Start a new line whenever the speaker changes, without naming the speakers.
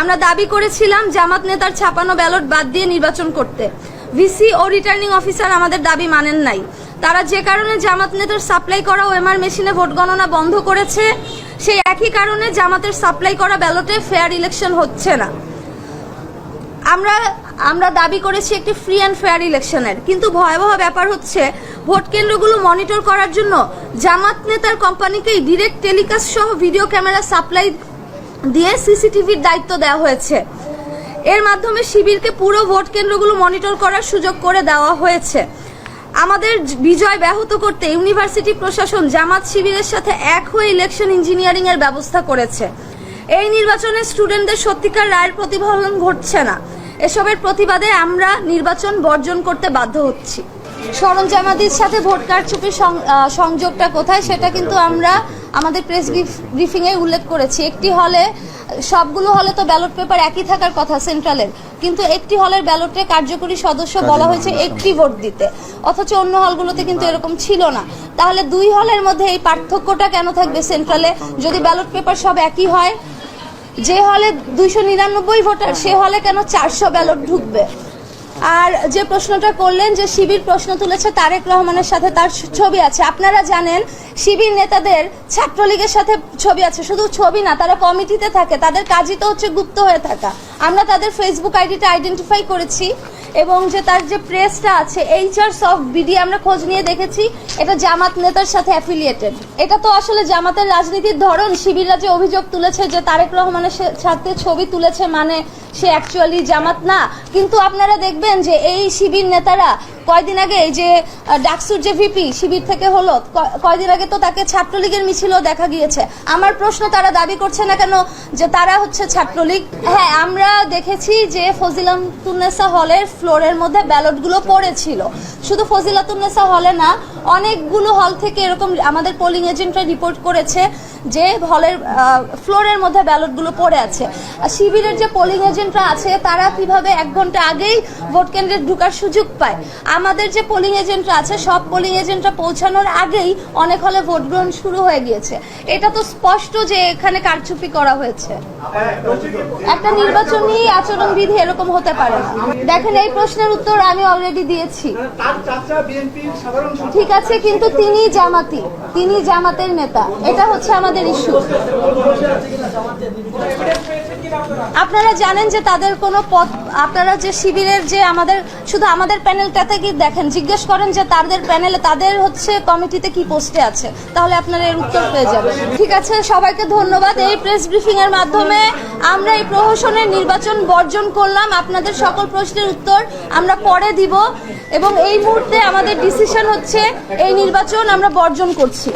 আমরা দাবি করেছিলাম জামাত নেতার ছাপানো ব্যালট বাদ দিয়ে নির্বাচন করতে। ভিসি ও রিটার্নিং অফিসার আমাদের দাবি মানেন নাই। তারা যে কারণে জামাত নেতার সাপ্লাই করা ওএমআর মেশিনে ভোট গণনা বন্ধ করেছে, সেই একই কারণে জামাতের সাপ্লাই করা ব্যালটে ফেয়ার ইলেকশন হচ্ছে না। আমরা আমরা দাবি করেছি একটি ফ্রি অ্যান্ড ফেয়ার ইলেকশনের। কিন্তু ভয়াবহ ব্যাপার হচ্ছে, ভোট কেন্দ্রগুলো মনিটর করার জন্য জামাত নেতার কোম্পানিকেই ডিরেক্ট টেলিকাস্ট সহ ভিডিও ক্যামেরা সাপ্লাই দিয়ে সিসিটিভির দায়িত্ব দেওয়া হয়েছে। এর মাধ্যমে শিবিরকে পুরো ভোট কেন্দ্রগুলো মনিটর করার সুযোগ করে দেওয়া হয়েছে। আমাদের বিজয় ব্যাহত করতে ইউনিভার্সিটি প্রশাসন জামাত শিবিরের সাথে এক হয়ে ইলেকশন ইঞ্জিনিয়ারিং এর ব্যবস্থা করেছে। এই নির্বাচনে স্টুডেন্টদের সত্যিকার রায়ের প্রতিফলন ঘটছে না। এসবের প্রতিবাদে আমরা নির্বাচন বর্জন করতে বাধ্য হচ্ছি। সরঞ্জামাদির সাথে ভোট কারচুপির সংযোগটা কোথায় সেটা কিন্তু আমরা আমাদের প্রেস ব্রিফিং এ উল্লেখ করেছি একটি হলে সবগুলো হলে তো ব্যালট পেপার একই থাকার কথা সেন্ট্রালের কিন্তু একটি হলের ব্যালটে কার্যকরী সদস্য বলা হয়েছে একটি ভোট দিতে। অথচ অন্য হলগুলোতে কিন্তু এরকম ছিল না। তাহলে দুই হলের মধ্যে এই পার্থক্যটা কেন থাকবে সেন্ট্রালে যদি ব্যালট পেপার সব একই হয় যে হলে দুইশো নিরানব্বই ভোটার সে হলে কেন চারশো ব্যালট ঢুকবে? আর যে প্রশ্নটা করলেন যে শিবির প্রশ্ন তুলেছে তারেক রহমানের সাথে তার ছবি আছে, আপনারা জানেন শিবির নেতাদের ছাত্রলীগের সাথে ছবি আছে, শুধু ছবি না, তারা কমিটিতে থাকে, তাদের কাজই তো হচ্ছে গুপ্ত হয়ে থাকা। আমরা তাদের ফেসবুক আইডিটা আইডেন্টিফাই করেছি এবং যে তার যে প্রেসটা আছে এইচআর সফ বিডি আমরা খোঁজ নিয়ে দেখেছি, এটা জামাত নেতার সাথে অ্যাফিলিয়েটেড এটা তো আসলে জামাতের রাজনীতির ধরন, শিবিররা যে অভিযোগ তুলেছে যে তারেক রহমানের সাথে ছবি তুলেছে মানে সে অ্যাকচুয়ালি জামাত না। কিন্তু আপনারা দেখবেন যে এই শিবির নেতারা কয়দিন আগে এই যে ডাকসুর যে ভিপি শিবির থেকে হলো কয়দিন আগে তো তাকে ছাত্রলীগের মিছিলও দেখা গিয়েছে। আমার প্রশ্ন তারা দাবি করছে না কেন? যে তারা হচ্ছে ছাত্রলীগ? হ্যাঁ আমরা দেখেছি যে ফজিলাতুন্নেসা হলের ফ্লোরের মধ্যে ব্যালটগুলো পড়েছিল। শুধু ফজিলাতুন্নেসা হলে না, অনেকগুলো হল থেকে এরকম আমাদের পোলিং এজেন্টরা রিপোর্ট করেছে যে হলের ফ্লোরের মধ্যে ব্যালটগুলো পড়ে আছে। আর শিবিরের যে পোলিং এজেন্টরা আছে তারা কীভাবে এক ঘণ্টা আগেই ভোট কেন্দ্রে ঢুকার সুযোগ পায়? আমাদের যে পোলিং এজেন্টরা আছে সব পোলিং এজেন্টরা পৌঁছানোর আগেই অনেক হলে ভোট গ্রহণ শুরু হয়ে গিয়েছে। এটা তো স্পষ্ট যে এখানে কারচুপি করা হয়েছে। একটা নির্বাচনী আচরণবিধি এরকম হতে পারে। না দেখেন এই প্রশ্নের উত্তর আমি অলরেডি দিয়েছি। ঠিক আছে কিন্তু তিনি জামাতি। তিনি জামাতের নেতা। এটা হচ্ছে আমাদের ইস্যু আপনারা জানেন যে তাদের কোনো পথ, আপনারা যে শিবিরের যে আমাদের, শুধু আমাদের প্যানেলটাতে কি দেখেন, জিজ্ঞেস করেন যে তাদের প্যানেলে, তাদের হচ্ছে কমিটিতে কি পোস্টে আছে। তাহলে আপনারা এর উত্তর পেয়ে যাবেন। ঠিক আছে, সবাইকে ধন্যবাদ। এই প্রেস ব্রিফিং এর মাধ্যমে আমরা এই প্রহসনের নির্বাচন বর্জন করলাম। আপনাদের সকল প্রশ্নের উত্তর আমরা পরে দিব। এবং এই মুহূর্তে আমাদের ডিসিশন হচ্ছে, এই নির্বাচন আমরা বর্জন করছি।